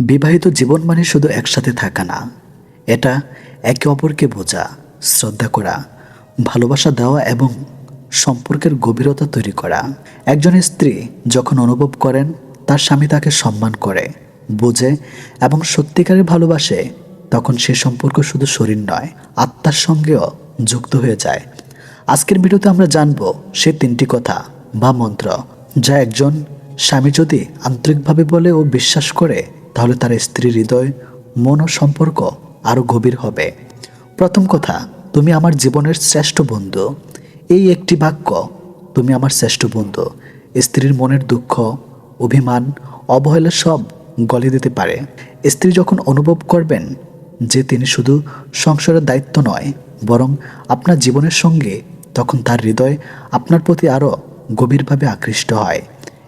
বিবাহিত জীবন মানে শুধু একসাথে থাকা না। এটা একে অপরকে বোঝা, শ্রদ্ধা করা, ভালোবাসা দেওয়া এবং সম্পর্কের গভীরতা তৈরি করা। একজন স্ত্রী যখন অনুভব করেন, তার স্বামী তাকে সম্মান করে, বোঝে এবং সত্যিকারের ভালোবাসে, তখন সে সম্পর্ক শুধু শরীর নয়, আত্মার সঙ্গেও যুক্ত হয়ে যায়। আজকের ভিডিওতে আমরা জানব সে তিনটি কথা বা মন্ত্র যা একজন স্বামী যদি আন্তরিকভাবে বলে ও বিশ্বাস করে তাহলে তার স্ত্রীর হৃদয় মন ও সম্পর্ক আরও গভীর হবে। প্রথম কথা, তুমি আমার জীবনের শ্রেষ্ঠ বন্ধু। এই একটি বাক্য, তুমি আমার শ্রেষ্ঠ বন্ধু। স্ত্রীর মনের দুঃখ, অভিমান, অবহেলা সব গলে দিতে পারে। স্ত্রী যখন অনুভব করবেন যে তিনি শুধু সংসারের দায়িত্ব নয়, বরং আপনার জীবনের সঙ্গে তখন তার হৃদয় আপনার প্রতি আরও গভীরভাবে আকৃষ্ট হয়।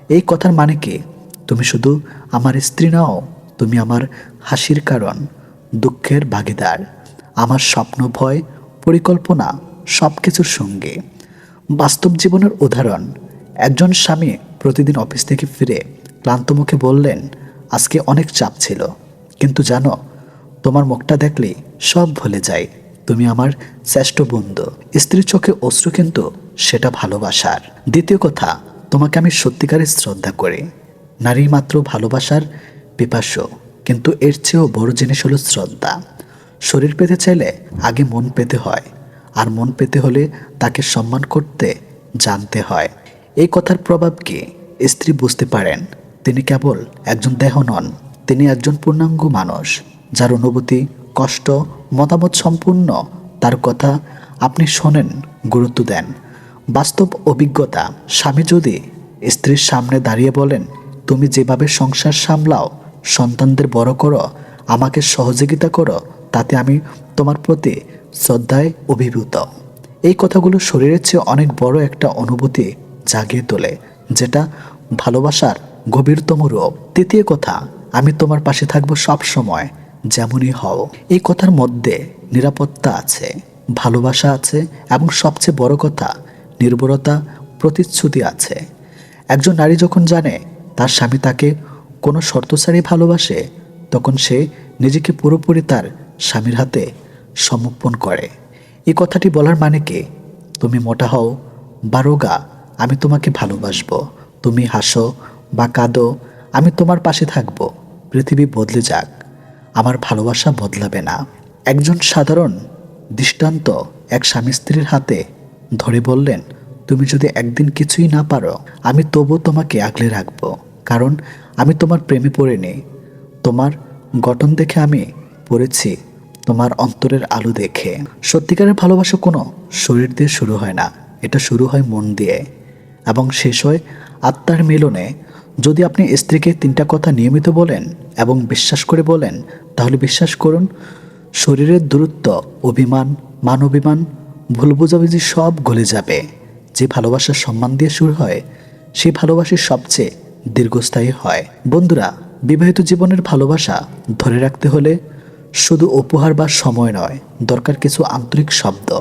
এই কথার মানে কি? তুমি শুধু আমার স্ত্রী নাও তুমি আমার হাসির কারণ, দুঃখের ভাগিদার। আমার স্বপ্ন, ভয়, পরিকল্পনা সব কিছুর সঙ্গে। বাস্তব জীবনের উদাহরণ, একজন স্বামী প্রতিদিন অফিস থেকে ফিরে ক্লান্ত মুখে বললেন, আজকে অনেক চাপ ছিল। কিন্তু জানো, তোমার মুখটা দেখলে সব ভুলে যায়। তুমি আমার শ্রেষ্ঠ বন্ধু। স্ত্রীর চোখে অশ্রু কিন্তু সেটা ভালোবাসার। দ্বিতীয় কথা, তোমাকে আমি সত্যিকারের শ্রদ্ধা করি। নারী মাত্র ভালোবাসার পিপাস্য কিন্তু এর চেয়েও বড় জিনিস হলো শ্রদ্ধা। শরীর পেতে চাইলে আগে মন পেতে হয়, আর মন পেতে হলে তাকে সম্মান করতে, জানতে হয়। এই কথার প্রভাব কি? স্ত্রী বুঝতে পারেন, তিনি কেবল একজন দেহ নন, তিনি একজন পূর্ণাঙ্গ মানুষ, যার অনুভূতি, কষ্ট, মতামত সম্পূর্ণ তার কথা আপনি শোনেন, গুরুত্ব দেন। বাস্তব অভিজ্ঞতা, স্বামী যদি স্ত্রীর সামনে দাঁড়িয়ে বলেন, তুমি যেভাবে সংসার সামলাও সন্তানদের বড় করো, আমাকে সহযোগিতা করো, তাতে আমি তোমার প্রতি শ্রদ্ধায় অভিভূত। এই কথাগুলো শরীরের চেয়ে অনেক বড় একটা অনুভূতি জাগিয়ে তোলে, যেটা ভালোবাসার গভীরতম রূপ। তৃতীয় কথা, আমি তোমার পাশে থাকব সব সময় যেমনই হও। এই কথার মধ্যে নিরাপত্তা আছে, ভালোবাসা আছে, এবং সবচেয়ে বড় কথা নির্ভরতা প্রতিশ্রুতি আছে। একজন নারী যখন জানে, তার স্বামী তাকে কোনো শর্ত ছাড়াই ভালোবাসে, তখন সে নিজেকে পুরোপুরি তার স্বামীর হাতে সমর্পণ করে। এই কথাটি বলার মানে কি? তুমি মোটা হও বা রোগা আমি তোমাকে ভালোবাসবো। তুমি হাসো বা কাঁদো, আমি তোমার পাশে থাকব। পৃথিবী বদলে যাক। আমার ভালোবাসা বদলাবে না। একজন সাধারণ, দৃষ্টান্ত এক স্বামী স্ত্রীর হাতে ধরে বললেন, তুমি যদি একদিন কিছুই না পারো, আমি তবু তোমাকে আগলে রাখব। কারণ আমি তোমার প্রেমে পড়ে নেই। তোমার গঠন দেখে আমি পড়েছি, তোমার অন্তরের আলো দেখে। সত্যিকারের ভালোবাসা কোনো শরীর দিয়ে শুরু হয় না, এটা শুরু হয় মন দিয়ে এবং শেষ হয় আত্মার মিলনে। যদি আপনি স্ত্রীকে তিনটা কথা নিয়মিত বলেন এবং বিশ্বাস করে বলেন, তাহলে বিশ্বাস করুন, শরীরের দূরত্ব, অভিমান মান অভিমান ভুল বোঝাবুঝি সব গলে যাবে। যে ভালোবাসার সম্মান দিয়ে শুরু হয় সেই ভালোবাসা সবচেয়ে দীর্ঘস্থায়ী হয়। বন্ধুরা, বিবাহিত জীবনের ভালোবাসা ধরে রাখতে হলে শুধু উপহার বা সময় নয়, দরকার কিছু আন্তরিক শব্দ।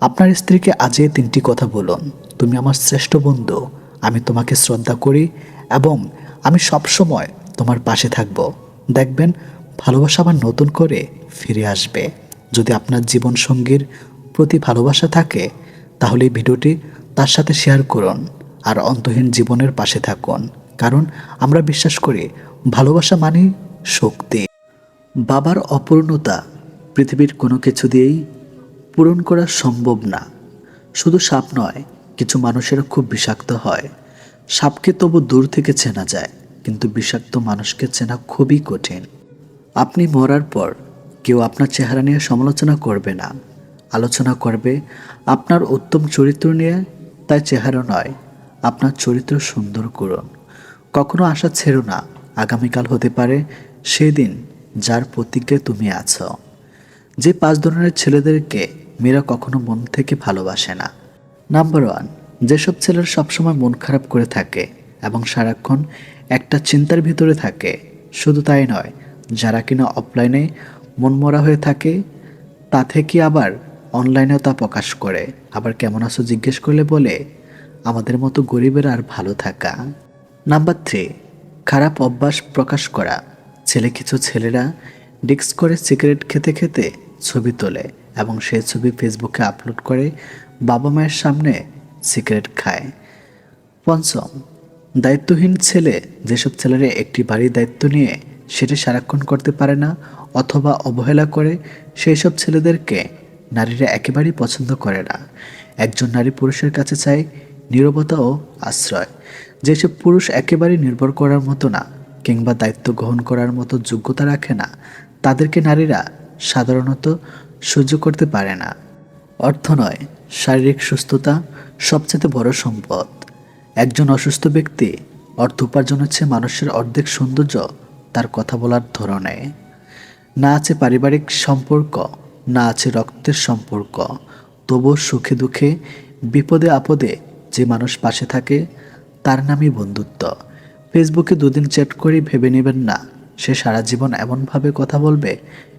আপনার স্ত্রীকে আজ এই তিনটি কথা বলুন। তুমি আমার শ্রেষ্ঠ বন্ধু, আমি তোমাকে শ্রদ্ধা করি এবং আমি সবসময় তোমার পাশে থাকব। দেখবেন, ভালোবাসা আবার নতুন করে ফিরে আসবে। যদি আপনার জীবন সঙ্গীর প্রতি ভালোবাসা থাকে, তাহলে ভিডিওটি তার সাথে শেয়ার করুন আর অন্তহীন জীবনের পাশে থাকুন। কারণ আমরা বিশ্বাস করি ভালোবাসা মানে শক্তি। বাবার অপূর্ণতা পৃথিবীর কোনো কিছু দিয়েই পূরণ করা সম্ভব না। শুধু সাপ নয়, কিছু মানুষেরা খুব বিষাক্ত হয়। সাপকে তবু দূর থেকে চেনা যায়, কিন্তু বিষাক্ত মানুষকে চেনা খুবই কঠিন। আপনি মরার পর কেউ আপনার চেহারা নিয়ে সমালোচনা করবে না। আলোচনা করবে, আপনার উত্তম চরিত্র নিয়ে তাই চেহারা নয়, আপনার চরিত্র সুন্দর করুন। কখনো আশা ছেড়ো না, আগামীকাল হতে পারে সেদিন যার প্রতিজ্ঞায় তুমি আছো। যে পাঁচ ধরনের ছেলেদেরকে মেয়েরা কখনো মন থেকে ভালোবাসে না। নাম্বার ওয়ান যেসব ছেলেরা সবসময় মন খারাপ করে থাকে এবং সারাক্ষণ একটা চিন্তার ভিতরে থাকে, শুধু তাই নয়, যারা কিনা অফলাইনে মনমরা হয়ে থাকে তা থেকে আবার অনলাইনেও তা প্রকাশ করে? আবার কেমন আছো জিজ্ঞেস করলে বলে, আমাদের মতো গরিবের আর ভালো থাকা। নাম্বার থ্রি খারাপ অভ্যাস প্রকাশ করা। ছেলে কিছু ছেলেরা ডিক্স করে সিগারেট খেতে খেতে ছবি তোলে এবং সেই ছবি ফেসবুকে আপলোড করে বাবা মায়ের সামনে সিগারেট খায়। পঞ্চম, দায়িত্বহীন ছেলে যেসব ছেলেরা একটি বাড়ির দায়িত্ব নিয়ে সেটি সারাক্ষণ করতে পারে না অথবা অবহেলা করে সেই সব ছেলেদেরকে নারীরা একেবারেই পছন্দ করে না। একজন নারী পুরুষের কাছে চায় নীরবতা ও আশ্রয় যেসব পুরুষ একেবারেই নির্ভর করার মতো না কিংবা দায়িত্ব গ্রহণ করার মতো যোগ্যতা রাখে না, তাদেরকে নারীরা সাধারণত সহ্য করতে পারে না। অর্থ নয়, শারীরিক সুস্থতা সবচেয়ে বড় সম্পদ। একজন অসুস্থ ব্যক্তি অর্থ উপার্জন হচ্ছে মানুষের অর্ধেক সৌন্দর্য তার কথা বলার ধরনে। না আছে পারিবারিক সম্পর্ক, না আছে রক্তের সম্পর্ক, তবুও সুখে দুঃখে, বিপদে আপদে যে মানুষ পাশে থাকে, তার নামই বন্ধুত্ব। ফেসবুকে দুদিন চ্যাট করে ভেবে নেবেন না, সে সারা জীবন এমনভাবে কথা বলবে,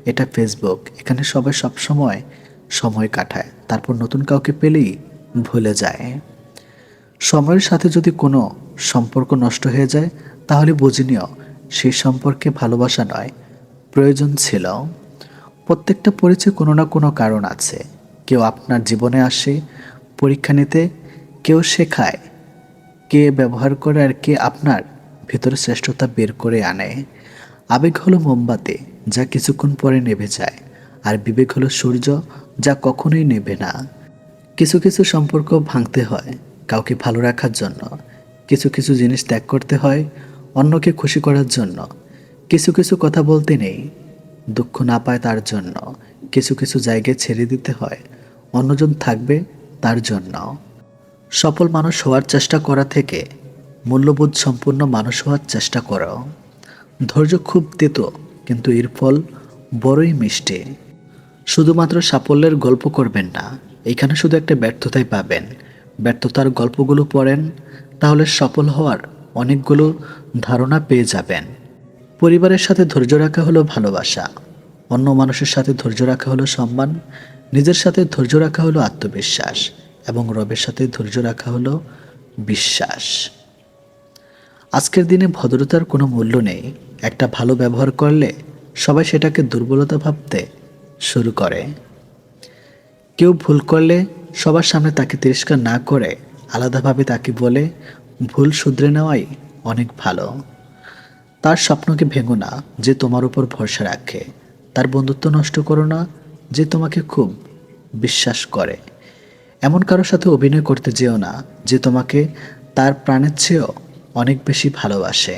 এটা ফেসবুক। এখানে সবাই সবসময় সময় কাটায়, তারপর নতুন কাউকে পেলেই ভুলে যায়। সময়ের সাথে যদি কোনো সম্পর্ক নষ্ট হয়ে যায়, তাহলে বুঝে নিও সেই সম্পর্কে ভালোবাসা নয়, প্রয়োজন ছিল। প্রত্যেকটা পরিচয় কোনো না কোনো কারণ আছে। কেউ আপনার জীবনে আসে, পরীক্ষা নিতে কেউ শেখায় কে ব্যবহার করে আর কে আপনার ভেতরে শ্রেষ্ঠতা বের করে আনে। আবেগ হলো মোমবাতি, যা কিছুক্ষণ পরে নেভে যায়, আর বিবেক হলো সূর্য, যা কখনোই নেবে না। কিছু কিছু সম্পর্ক ভাঙতে হয় কাউকে ভালো রাখার জন্য, কিছু কিছু জিনিস ত্যাগ করতে হয় অন্যকে খুশি করার জন্য, কিছু কিছু কথা বলতে নেই, দুঃখ না পায় তার জন্য, কিছু কিছু জায়গায় ছেড়ে দিতে হয়, অন্যজন থাকবে তার জন্য। সফল মানুষ হওয়ার চেষ্টা করা থেকে মূল্যবোধ সম্পূর্ণ মানুষ হওয়ার চেষ্টা করো। ধৈর্য খুব তেতো, কিন্তু এর ফল বড়ই মিষ্টি। শুধুমাত্র সাফল্যের গল্প করবেন না, এখানে শুধু একটা ব্যর্থতাই পাবেন। ব্যর্থতার গল্পগুলো পড়েন, তাহলে সফল হওয়ার অনেকগুলো ধারণা পেয়ে যাবেন। পরিবারের সাথে ধৈর্য রাখা হলো ভালোবাসা। অন্য মানুষের সাথে ধৈর্য রাখা হলো সম্মান, নিজের সাথে ধৈর্য রাখা হলো আত্মবিশ্বাস। এবং রবের সাথে ধৈর্য রাখা হলো বিশ্বাস। আজকের দিনে ভদ্রতার কোনো মূল্য নেই। একটা ভালো ব্যবহার করলে সবাই সেটাকে দুর্বলতা ভাবতে শুরু করে। কেউ ভুল করলে সবার সামনে তাকে তিরস্কার না করে আলাদাভাবে তাকে বলে ভুল শুধরে নেওয়াই অনেক ভালো। তার স্বপ্নকে ভেঙো না, যে তোমার উপর ভরসা রাখে। তার বন্ধুত্ব নষ্ট করো না, যে তোমাকে খুব বিশ্বাস করে। এমন কারোর সাথে অভিনয় করতে যেও না, যে তোমাকে তার প্রাণের চেয়েও অনেক বেশি ভালোবাসে।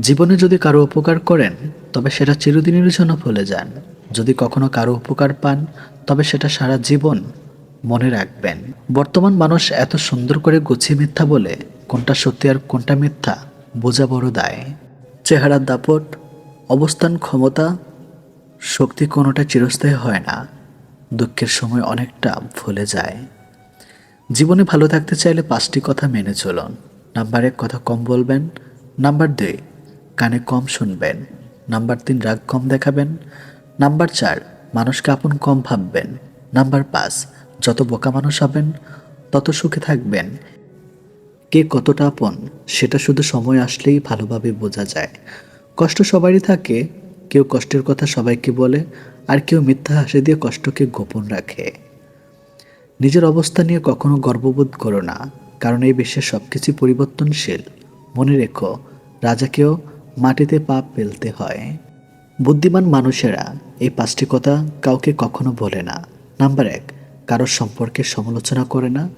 জীবনে যদি কারও উপকার করেন, তবে সেটা চিরদিনের জন্য ভুলে যান। যদি কখনো কারও উপকার পান, তবে সেটা সারা জীবন মনে রাখবেন। বর্তমান মানুষ এত সুন্দর করে গুছিয়ে মিথ্যা বলে, কোনটা সত্যি আর কোনটা মিথ্যা বোঝা বড় দায়। চেহারার দাপট, অবস্থান ক্ষমতা, শক্তি কোনোটা চিরস্থায়ী হয় না। দুঃখের সময় অনেকটা ভুলে যায়। জীবনে ভালো থাকতে চাইলে পাঁচটি কথা মেনে চলুন। নাম্বার এক, কথা কম বলবেন। নাম্বার দুই, কানে কম শুনবেন। নাম্বার তিন, রাগ কম দেখাবেন। নাম্বার চার, মানুষকে আপন কম ভাববেন। নাম্বার পাঁচ, যত বোকা মানুষ হবেন, তত সুখে থাকবেন। কে কতটা আপন, সেটা শুধু সময় আসলেই ভালোভাবে বোঝা যায়। কষ্ট সবারই থাকে। কেউ কষ্টের কথা সবাইকে বলে আর কেউ মিথ্যা হাসি দিয়ে কষ্টকে গোপন রাখে। নিজের অবস্থা নিয়ে কখনো গর্ববোধ করো না, কারণ এই বিশ্বের সব কিছুই পরিবর্তনশীল। মনে রেখো, রাজাকেও মাটিতে পা ফেলতে হয়। বুদ্ধিমান মানুষেরা এই পাঁচটি কথা কাউকে কখনো বলে না। নাম্বার এক, কারোর সম্পর্কে সমালোচনা করে না।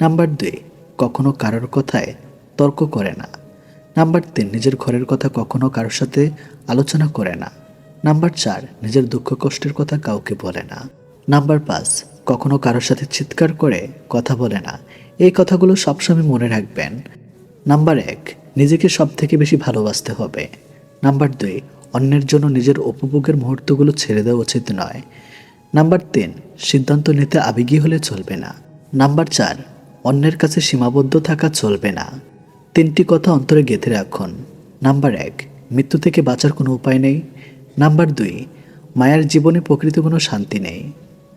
নাম্বার দুই, কখনো কারোর কথায় তর্ক করে না। নাম্বার তিন, নিজের ঘরের কথা কখনো কারোর সাথে আলোচনা করে না। নাম্বার চার, নিজের দুঃখ কষ্টের কথা কাউকে বলে না। নাম্বার পাঁচ, কখনো কারোর সাথে চিৎকার করে কথা বলে না। এই কথাগুলো সবসময় মনে রাখবেন। নাম্বার এক, নিজেকে সব থেকে বেশি ভালোবাসতে হবে। নাম্বার দুই, অন্যের জন্য নিজের উপভোগের মুহূর্তগুলো ছেড়ে দেওয়া উচিত নয়। নাম্বার তিন, সিদ্ধান্ত নিতে আবেগী হলে চলবে না। নাম্বার চার, অন্যের কাছে সীমাবদ্ধ থাকা চলবে না। তিনটি কথা অন্তরে গেঁথে রাখুন। নাম্বার এক, মৃত্যু থেকে বাঁচার কোনো উপায় নেই। নাম্বার দুই, মায়ের জীবনে প্রকৃত কোনো শান্তি নেই।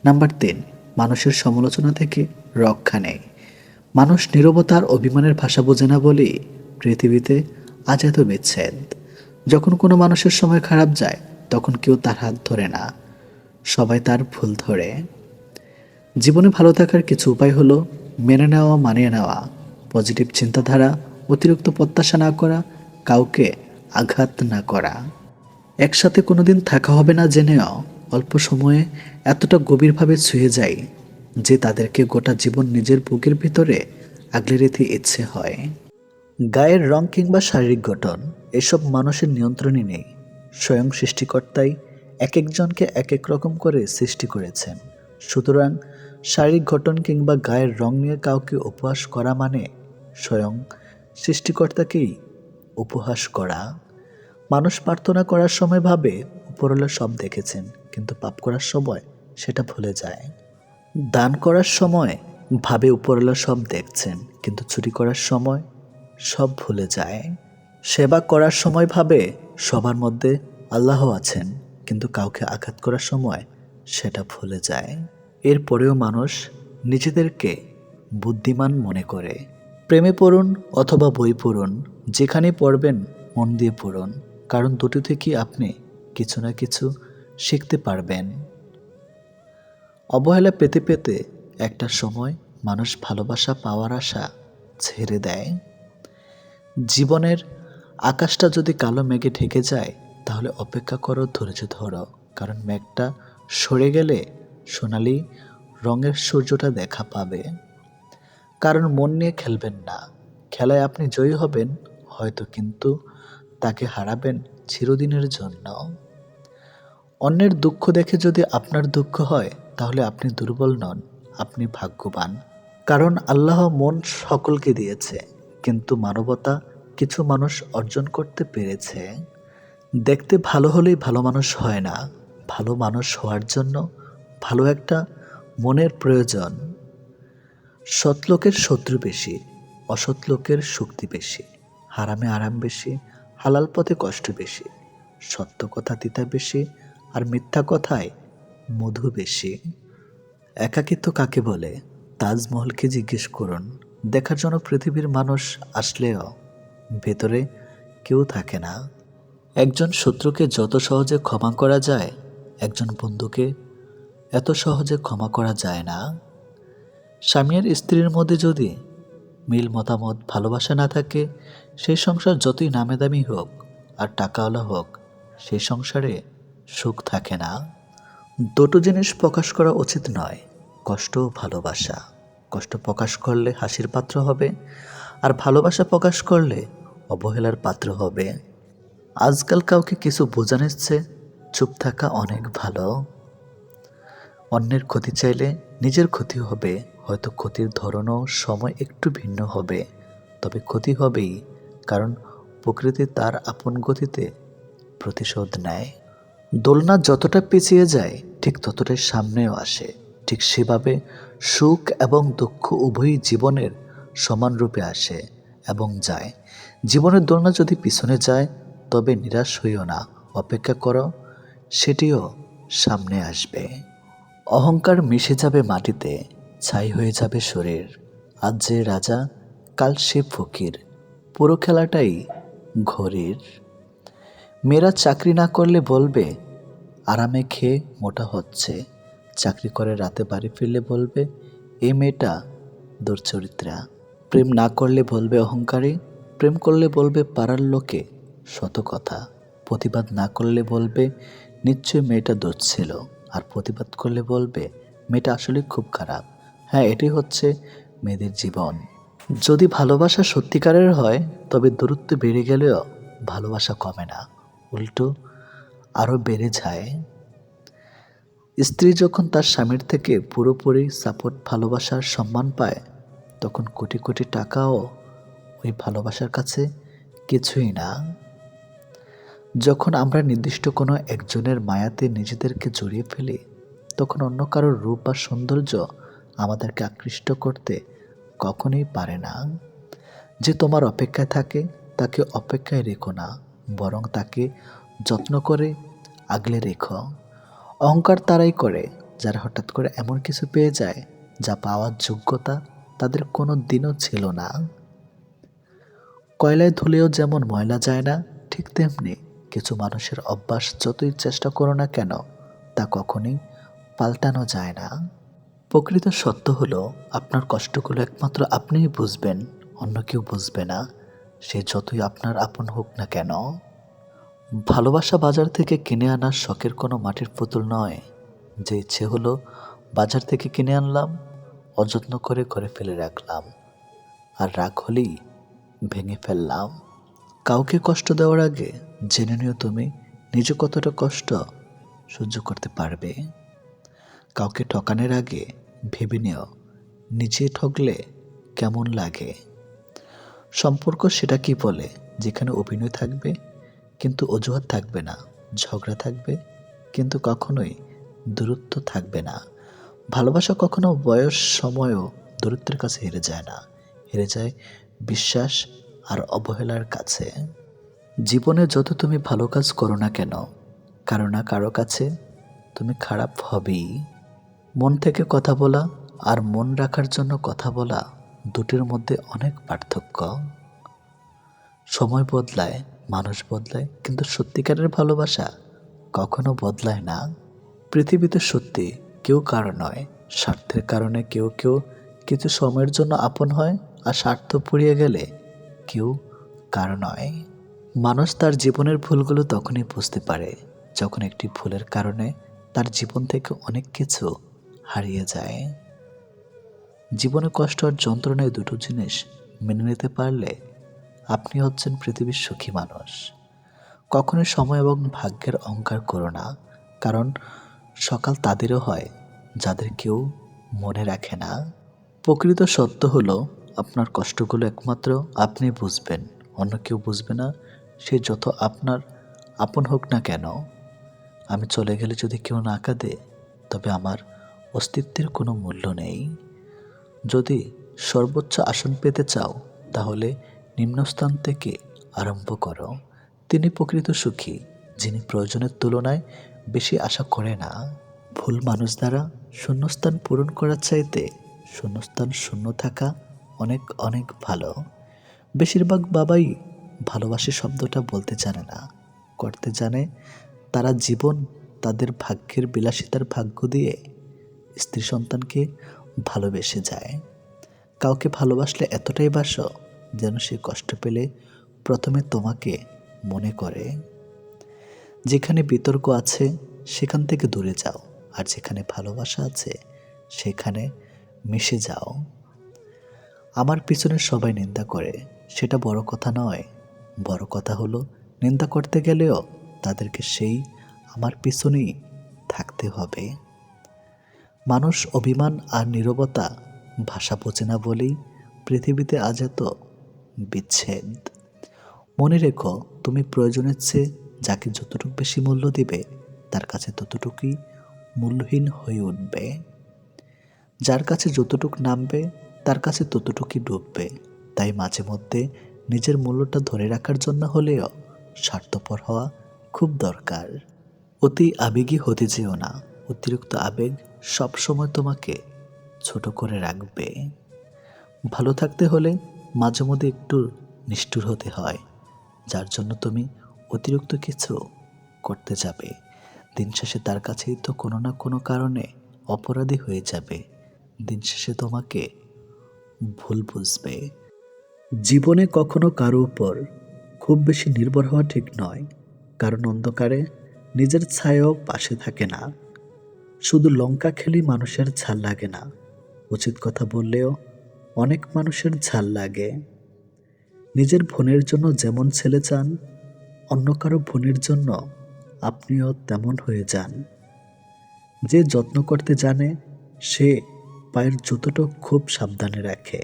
নাম্বার তিন, মানুষের সমালোচনা থেকে রক্ষা নেই। মানুষ নীরবতার অভিমানের ভাষা বোঝে না বলেই পৃথিবীতে আজ এত বিচ্ছেদ। যখন কোনো মানুষের সময় খারাপ যায়, তখন কেউ তার হাত ধরে না। সবাই তার ভুল ধরে। জীবনে ভালো থাকার কিছু উপায় হলো মেনে নেওয়া, মানিয়ে নেওয়া। পজিটিভ চিন্তাধারা, অতিরিক্ত প্রত্যাশা না করা, কাউকে আঘাত না করা। একসাথে কোনোদিন থাকা হবে না জেনেও অল্প সময়ে এতটা গভীরভাবে ছুঁয়ে যায় যে তাদেরকে গোটা জীবন নিজের বুকের ভিতরে আগলে রেখে ইচ্ছে হয়। গায়ের রং কিংবা শারীরিক গঠন, এসব মানুষের নিয়ন্ত্রণে নেই। স্বয়ং সৃষ্টিকর্তাই এক একজনকে এক এক রকম করে সৃষ্টি করেছেন। সুতরাং শারীরিক গঠন কিংবা গায়ের রং নিয়ে কাউকে উপহাস করা মানে স্বয়ং সৃষ্টিকর্তাকেই উপহাস করা। মানুষ প্রার্থনা করার সময় ভাবে, উপরওয়ালা সব দেখেছেন, কিন্তু পাপ করার সময় সেটা ভুলে যায়। দান করার সময় ভাবে, উপরওয়ালা সব দেখছেন, কিন্তু চুরি করার সময় সব ভুলে যায়। সেবা করার সময় ভাবে, সবার মধ্যে আল্লাহ আছেন, কিন্তু কাউকে আঘাত করার সময় সেটা ভুলে যায়। এরপরেও মানুষ নিজেদেরকে বুদ্ধিমান মনে করে। প্রেমে পড়ুন অথবা বই পড়ুন যেখানে পড়বেন, মন দিয়ে পড়ুন। কারণ দুটো থেকেই আপনি কিছু না কিছু শিখতে পারবেন। অবহেলা পেতে পেতে একটা সময় মানুষ ভালোবাসা পাওয়ার আশা ছেড়ে দেয়। জীবনের আকাশটা যদি কালো মেঘে ঢেকে যায়, তাহলে অপেক্ষা করো ধৈর্য ধরো, কারণ মেঘটা সরে গেলে সোনালি রঙের সূর্যটা দেখা পাবে। কারণ মন নিয়ে খেলবেন না। খেলায় আপনি জয়ী হবেন, হয়তো কিন্তু তাকে হারাবেন চিরদিনের জন্য। অন্যের দুঃখ দেখে যদি আপনার দুঃখ হয়, তাহলে আপনি দুর্বল নন, আপনি ভাগ্যবান। কারণ আল্লাহ মন সকলকে দিয়েছে, কিন্তু মানবতা কিছু মানুষ অর্জন করতে পেরেছে। দেখতে ভালো হলেই ভালো মানুষ হয় না, ভালো মানুষ হওয়ার জন্য ভালো একটা মনের প্রয়োজন। সৎ লোকের শত্রু বেশি, অসৎ লোকের শক্তি বেশি, হারামে আরাম বেশি হালাল পথে কষ্ট বেশি, সত্য কথা তিতা বেশি, আর মিথ্যা কথায় মধু বেশি। একাকিত্ব কাকে বলে? তাজমহলকে জিজ্ঞেস করুন। দেখার জন্য পৃথিবীর মানুষ আসলেও ভেতরে কেউ থাকে না। একজন শত্রুকে যত সহজে ক্ষমা করা যায়, একজন বন্ধুকে এত সহজে ক্ষমা করা যায় না। স্বামী আর স্ত্রীর মধ্যে যদি মিল মতামত, ভালোবাসা না থাকে, সেই সংসার যতই নামে দামি হোক আর টাকাওয়ালা হোক, সেই সংসারে সুখ থাকে না। দুটো জিনিস প্রকাশ করা উচিত নয়, কষ্ট ভালোবাসা। কষ্ট প্রকাশ করলে হাসির পাত্র হবে আর ভালোবাসা প্রকাশ করলে অবহেলার পাত্র হবে। আজকাল কাউকে কিছু বোঝানো চেয়ে চুপ থাকা অনেক ভালো। অন্যের ক্ষতি চাইলে নিজের ক্ষতি হবে। হয়তো ক্ষতির ধরনও সময় একটু ভিন্ন হবে। তবে ক্ষতি হবেই, কারণ প্রকৃতি তার আপন গতিতে প্রতিশোধ নেয়। দোলনা যতটা পিছিয়ে যায়, ঠিক ততটাই সামনেও আসে। ঠিক সেভাবে সুখ এবং দুঃখ উভয়ই জীবনের সমান রূপে আসে এবং যায়। জীবনের দোলনা যদি পিছনে যায়, তবে নিরাশ হইও না, অপেক্ষা করো, সেটিও সামনে আসবে। অহংকার মিশে যাবে মাটিতে ছাই হয়ে যাবে শরীর। আজ যে রাজা, কাল সে ফকির। পুরো খেলাটাই ঘড়ির মেয়েরা চাকরি না করলে বলবে, আরামে খেয়ে মোটা হচ্ছে। চাকরি করে রাতে বাড়ি ফিরলে বলবে, এ মেয়েটা দুর্চরিত্রা। প্রেম না করলে বলবে অহংকারী, প্রেম করলে বলবে পাড়ার লোকে শত কথা। প্রতিবাদ না করলে বলবে, নিশ্চয়ই মেয়েটা দোষ ছিল আর প্রতিবাদ করলে বলবে, মেয়েটা আসলে খুব খারাপ। হ্যাঁ এটি হচ্ছে মেয়েদের জীবন। যদি ভালোবাসা সত্যিকারের হয়, তবে দূরত্ব বেড়ে গেলেও ভালোবাসা কমে না। উল্টো, আরও বেড়ে যায়। স্ত্রী যখন তার স্বামীর থেকে পুরোপুরি সাপোর্ট ভালোবাসার সম্মান পায়, তখন কোটি কোটি টাকাও ওই ভালোবাসার কাছে কিছুই না। যখন আমরা নির্দিষ্ট কোনো একজনের মায়াতে নিজেদেরকে জড়িয়ে ফেলি, তখন অন্য কারোর রূপ বা সৌন্দর্য আমাদেরকে আকৃষ্ট করতে কখনোই পারে না। যে তোমার অপেক্ষায় থাকে, তাকে অপেক্ষায় রেখো না, বরং তাকে যত্ন করে আগলে রেখো। অহংকার তারাই করে, যারা হঠাৎ করে এমন কিছু পেয়ে যায়, যা পাওয়ার যোগ্যতা তাদের কোনো দিনও ছিল না। কয়লায় ধুলেও যেমন ময়লা যায় না, ঠিক তেমনি কিছু মানুষের অভ্যাস যতই চেষ্টা করো না কেন, তা কখনোই পাল্টানো যায় না। প্রকৃত সত্য হলো, আপনার কষ্টগুলো একমাত্র আপনিই বুঝবেন, অন্য কেউ বুঝবে না। সে যতই আপনার আপন হোক না কেন। ভালোবাসা বাজার থেকে কিনে আনার শখের কোনো মাটির পুতুল নয়। যে ইচ্ছে হলো বাজার থেকে কিনে আনলাম, অযত্ন করে ঘরে ফেলে রাখলাম। আর রাগ হলেই ভেঙে ফেললাম। কাউকে কষ্ট দেওয়ার আগে জেনে নিও তুমি, নিজে কতটা কষ্ট সহ্য করতে পারবে। কাউকে ঠকানোর আগে ভেবে নিও, নিজে ঠকলে কেমন লাগে। সম্পর্ক সেটা কি বলে? যেখানে অভিনয় থাকবে, কিন্তু অজুহাত থাকবে না, ঝগড়া থাকবে, কিন্তু কখনোই দূরত্ব থাকবে না। ভালোবাসা কখনো বয়স, সময়ও দূরত্বের কাছে হেরে যায় না, হেরে যায় বিশ্বাস আর অবহেলার কাছে। জীবনে যত তুমি ভালো কাজ করো না কেন, কারও না কারও কাছে তুমি খারাপ হবেই। মন থেকে কথা বলা আর মন রাখার জন্য কথা বলা দুটির মধ্যে অনেক পার্থক্য। সময় বদলায়, মানুষ বদলায়, কিন্তু সত্যিকারের ভালোবাসা কখনো বদলায় না। পৃথিবীতে সত্যি কেউ কারও নয়, স্বার্থের কারণে কেউ কেউ কিছু সময়ের জন্য আপন হয় আর স্বার্থ পুড়িয়ে গেলে কেউ কারও নয়। মানুষ তার জীবনের ভুলগুলো তখনই বুঝতে পারে যখন একটি ভুলের কারণে তার জীবন থেকে অনেক কিছু হারিয়ে যায়। জীবনে কষ্ট আর যন্ত্রণায় দুটো জিনিস মেনে নিতে পারলে আপনি হচ্ছেন পৃথিবীর সুখী মানুষ। কখনোই সময় এবং ভাগ্যের অহংকার করো না, কারণ সকাল তাদেরও হয় যাদের কেউ মনে রাখে না। প্রকৃত সত্য হলো, আপনার কষ্টগুলো একমাত্র আপনি বুঝবেন, অন্য কেউ বুঝবে না, সে যত আপনার আপন হোক না কেন। আমি চলে গেলে যদি কেউ না কাঁদে, তবে আমার অস্তিত্বের কোনো মূল্য নেই। যদি সর্বোচ্চ আসন পেতে চাও, তাহলে নিম্নস্থান থেকে আরম্ভ করো। তিনি প্রকৃত সুখী, যিনি প্রয়োজনের তুলনায় বেশি আশা করে না। ভুল মানুষ দ্বারা শূন্যস্থান পূরণ করার চাইতে শূন্যস্থান শূন্য থাকা অনেক অনেক ভালো। বেশিরভাগ বাবাই ভালোবাসি শব্দটা বলতে জানে না, করতে জানে তারা জীবন তাদের ভাগ্যের বিলাসিতার ভাগ্য দিয়ে স্ত্রী সন্তানকে ভালোবেসে যায়। কাউকে ভালোবাসলে এতটাই বাসো যেন সে কষ্ট পেলে প্রথমে তোমাকে মনে করে। যেখানে বিতর্ক আছে, সেখান থেকে দূরে যাও। আর যেখানে ভালোবাসা আছে, সেখানে মিশে যাও। আমার পিছনে সবাই নিন্দা করে। সেটা বড় কথা নয়। বড় কথা হলো, নিন্দা করতে গেলেও তাদেরকে সেই আমার পিছনেই থাকতে হবে। মানুষ অভিমান আর নীরবতা ভাষা বোঝে না বলেই পৃথিবীতে আজ এত বিচ্ছেদ। মনে রেখো, তুমি প্রয়োজনের চেয়ে যাকে যতটুকু বেশি মূল্য দিবে, তার কাছে ততটুকুই মূল্যহীন হয়ে উঠবে। যার কাছে যতটুক নামবে, তার কাছে ততটুকুই ডুববে। তাই মাঝে মধ্যে নিজের মূল্যটা ধরে রাখার জন্য হলেও স্বার্থপর হওয়া খুব দরকার। অতি আবেগী হতে যেও না। অতিরিক্ত আবেগ সবসময় তোমাকে ছোট করে রাখবে। ভালো থাকতে হলে মাঝে মধ্যে একটু নিষ্ঠুর হতে হয়, যার জন্য তুমি অতিরিক্ত কিছু করতে যাবে। দিন শেষে তার কাছেই তো কোনো না কোনো কারণে অপরাধী হয়ে যাবে। দিন শেষে তোমাকে ভুল বুঝবে। জীবনে কখনো কারও উপর খুব বেশি নির্ভর হওয়া ঠিক নয়, কারণ অন্ধকারে নিজের ছায়াও পাশে থাকে না। শুধু লঙ্কা খেলি মানুষের ঝাল লাগে না। উচিত কথা বললেও অনেক মানুষের ঝাল লাগে। নিজের বোনের জন্য যেমন ছেলে চান, অন্য কারও বোনের জন্য আপনিও তেমন হয়ে যান। যে যত্ন করতে জানে, সে পায়ের জুতোটা খুব সাবধানে রাখে।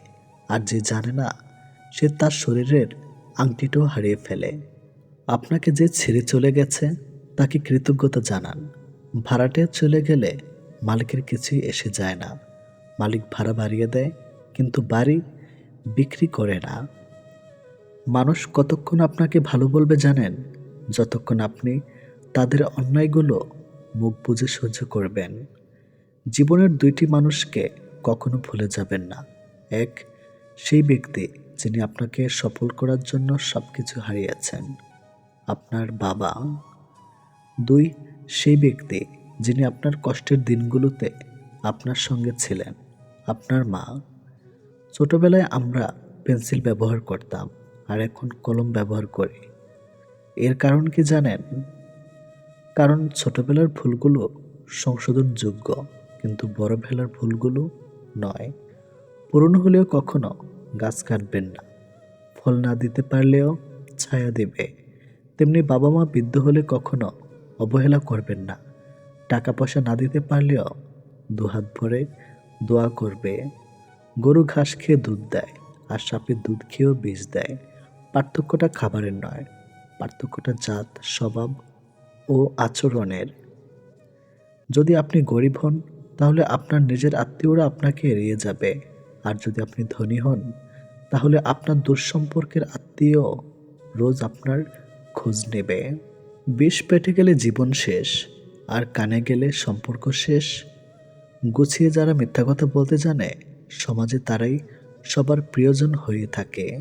আর যে জানে না, সে তার শরীরের আংটিটাও হারিয়ে ফেলে। আপনাকে যে ছেড়ে চলে গেছে, তাকে কৃতজ্ঞতা জানান। ভাড়াটে চলে গেলে মালিকের কিছুই এসে যায় না। মালিক ভাড়া বাড়িয়ে দেয়, কিন্তু বাড়ি বিক্রি করে না। মানুষ কতক্ষণ আপনাকে ভালো বলবে জানেন? যতক্ষণ আপনি তাদের অন্যায়গুলো মুখ বুঝে সহ্য করবেন। জীবনের দুইটি মানুষকে কখনো ভুলে যাবেন না। এক, সেই ব্যক্তি যিনি আপনাকে সফল করার জন্য সব কিছু হারিয়েছেন, আপনার বাবা। দুই সেই ব্যক্তি যিনি আপনার কষ্টের দিনগুলোতে আপনার সঙ্গে ছিলেন, আপনার মা। ছোটবেলায় আমরা পেন্সিল ব্যবহার করতাম আর এখন কলম ব্যবহার করি। এর কারণ কি জানেন? কারণ ছোটবেলার ভুলগুলো সংশোধনযোগ্য, কিন্তু বড় বেলার ভুলগুলো নয়। পুরনো হলেও কখনো গাছ কাটবেন না। ফল না দিতে পারলেও ছায়া দেবে। তেমনি বাবা মা বৃদ্ধ হলে কখনো অবহেলা করবেন না। টাকা পয়সা না দিতে পারলেও দুহাত ভরে দোয়া করবে। গরু ঘাস খেয়ে দুধ দেয় আর সাপে দুধ খেয়েও বীজ দেয়। পার্থক্যটা খাবারের নয়, পার্থক্যটা জাত, স্বভাব ও আচরণের। যদি আপনি গরিব হন, তাহলে আপনার নিজের আত্মীয়রা আপনাকে এড়িয়ে যাবে। আর যদি আপনি ধনী হন, তাহলে আপনার দুঃসম্পর্কের আত্মীয় রোজ আপনার খোঁজ নেবে। বিষ পেটে গেলে জীবন শেষ, আর কানে গেলে সম্পর্ক শেষ। গুছিয়ে যারা মিথ্যা কথা বলতে জানে, সমাজে তারাই সবার প্রিয়জন হয়ে থাকে।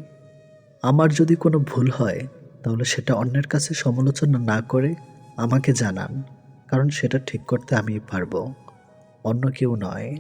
আমার যদি কোনো ভুল হয়, তাহলে সেটা অন্যের কাছে সমালোচনা না করে আমাকে জানান, কারণ সেটা ঠিক করতে আমি পারব। অন্য কেউ নয়।